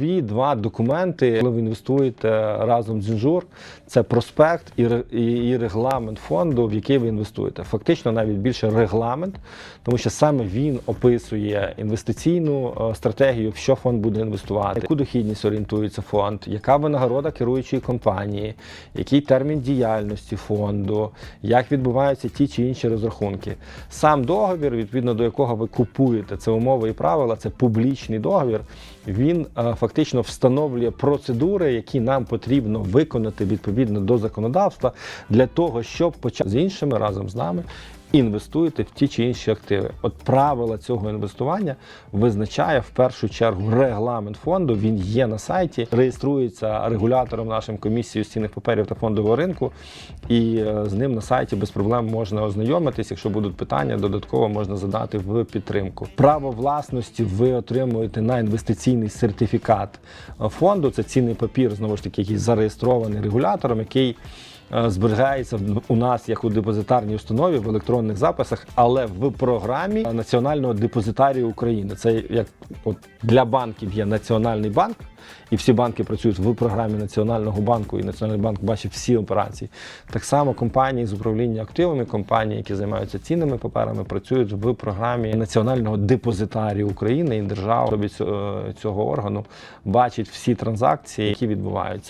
ключові два документи, коли ви інвестуєте разом з інжур. Це проспект і, регламент фонду, в який ви інвестуєте. Фактично навіть більше регламент, тому що саме він описує інвестиційну е, стратегію, в що фонд буде інвестувати, яку дохідність орієнтується фонд, яка винагорода керуючої компанії, який термін діяльності фонду, як відбуваються ті чи інші розрахунки. Сам договір, відповідно до якого ви купуєте, це умови і правила, це публічний договір. Він е, фактично встановлює процедури, які нам потрібно виконати відповідно до законодавства для того, щоб почати з іншими разом з нами. Інвестуєте в ті чи інші активи. От правила цього інвестування визначає в першу чергу регламент фонду. Він є на сайті, реєструється регулятором нашим комісією з цінних паперів та фондового ринку, і е, з ним на сайті без проблем можна ознайомитись. Якщо будуть питання, додатково можна задати в підтримку. Право власності ви отримуєте на інвестиційний сертифікат фонду. Це цінний папір, знову ж таки, який зареєстрований регулятором, який зберігається в- у нас як у депозитарній установі в електронних записах, але в програмі Національного депозитарію України. Це як от для банків є Національний банк, і всі банки працюють в програмі Національного банку, і Національний банк бачить всі операції. Так само компанії з управління активами, компанії, які займаються цінними паперами, працюють в програмі Національного депозитарію України і держава тобі цього органу бачить всі транзакції, які відбуваються.